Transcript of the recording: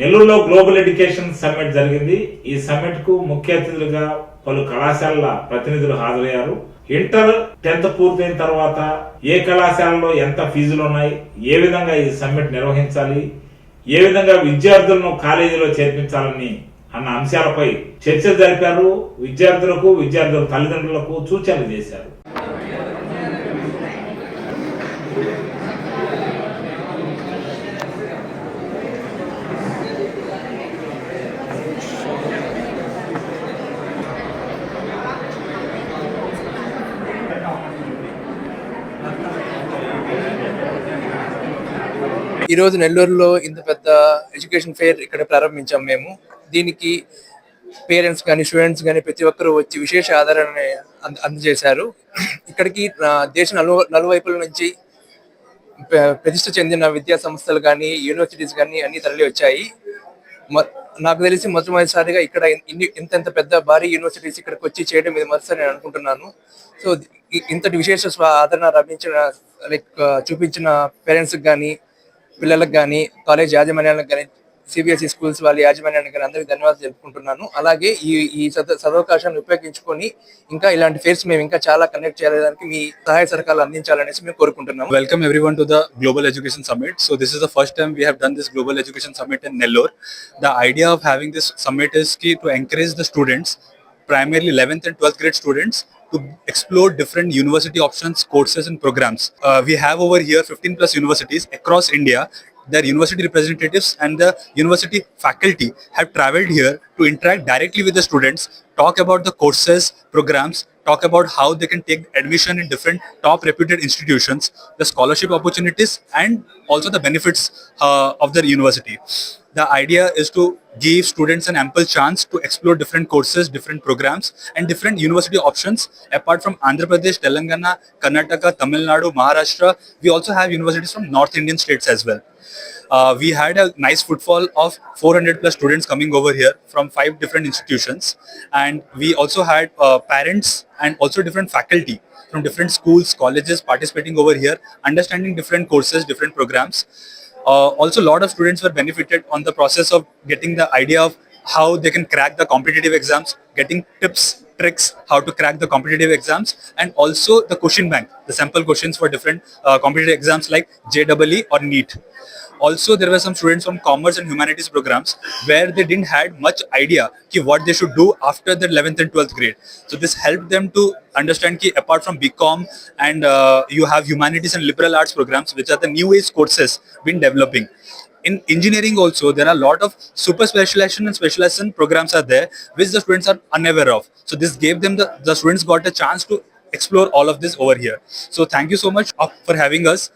నెల్లూరులో global education summit జరిగింది. ఈ సమ్మిట్కు ముఖ్య అతిథులుగా పలు కళాశాలల ప్రతినిధులు హాజరయ్యారు. ఇంటర్ టెన్త్ పూర్తయిన తర్వాత ఏ కళాశాలలో ఎంత ఫీజులు ఉన్నాయి ఏ విధంగా ఈ సమ్మిట్ నిర్వహించాలి ఏ విధంగా విద్యార్థులను కాలేజీలో చేర్పించాలని అన్న అంశాలపై చర్చలు జరిపారు. విద్యార్థులకు విద్యార్థుల తల్లిదండ్రులకు సూచనలు చేశారు. ఈరోజు నెల్లూరులో ఇంత పెద్ద ఎడ్యుకేషన్ ఫెయిర్ ఇక్కడ ప్రారంభించాం మేము. దీనికి పేరెంట్స్ కానీ స్టూడెంట్స్ కానీ ప్రతి ఒక్కరూ వచ్చి విశేష ఆదరణ అంద- అందజేశారు. ఇక్కడికి దేశ నలు నలువైపుల నుంచి ప్రతిష్ట చెందిన విద్యా సంస్థలు కానీ యూనివర్సిటీస్ కానీ అన్ని తరలి వచ్చాయి. మ- నాకు తెలిసి మొట్టమొదటిసారిగా ఇక్కడ ఇన్ని ఇంత ఎంత పెద్ద భారీ యూనివర్సిటీస్ ఇక్కడికి వచ్చి చేయడం ఇది మొదటిసారి నేను అనుకుంటున్నాను. సో ఇంతటి విశేష ఆదరణ లభించిన లైక్ చూపించిన పేరెంట్స్కి కానీ పిల్లలకు కానీ కాలేజ్ యాజమాన్యాలకు కానీ సిబిఎస్ఈ స్కూల్స్ వాళ్ళ యాజమాన్యానికి కానీ అందరికీ ధన్యవాదాలు తెలుపుకుంటున్నాను. అలాగే ఈ ఈ సదవకాశాన్ని ఉపయోగించుకొని ఇంకా ఇలాంటి ఫేర్స్ మేము ఇంకా చాలా కనెక్ట్ చేయడానికి మీ సహాయ సహకారాలు అందించాలనేసి మేము కోరుకుంటున్నాం welcome everyone to the global education summit so this is the first time we have done this global education summit in Nellore the idea of having this summit is key to encourage the students primarily eleventh and twelfth grade students to explore different university options, courses and programs. Uh, we have over here 15 plus universities across India. Their university representatives and the university faculty have traveled here to interact directly with the students, talk about the courses, programs, talk about how they can take admission in different top reputed institutions, the scholarship opportunities, and also the benefits uh, of their university. The idea is to give students an ample chance to explore different courses, different programs, and different university options. Apart from Andhra Pradesh, Telangana, Karnataka, Tamil Nadu, Maharashtra, we also have universities from North Indian states as well. Uh, we had a nice footfall of 400 plus students coming over here from five different institutions and we also had uh, parents and also different faculty from different schools colleges participating over here understanding different courses different programs uh, also a lot of students were benefited on the process of getting the idea of how they can crack the competitive exams getting tips tricks how to crack the competitive exams and also the question bank. The sample questions for different. Uh, competitive exams like JEE or NEET also there were some students from commerce and humanities programs where they didn't had much idea ki what they should do after their 11th and 12th grade. So this helped them to understand ki apart from bcom and uh, you have humanities and liberal arts programs which are the new age courses been developing. In engineering also there are a lot of super specialization and specialization programs are there which the students are unaware of. So this gave them the the students got a chance to explore all of this over here. So thank you so much uh, for having us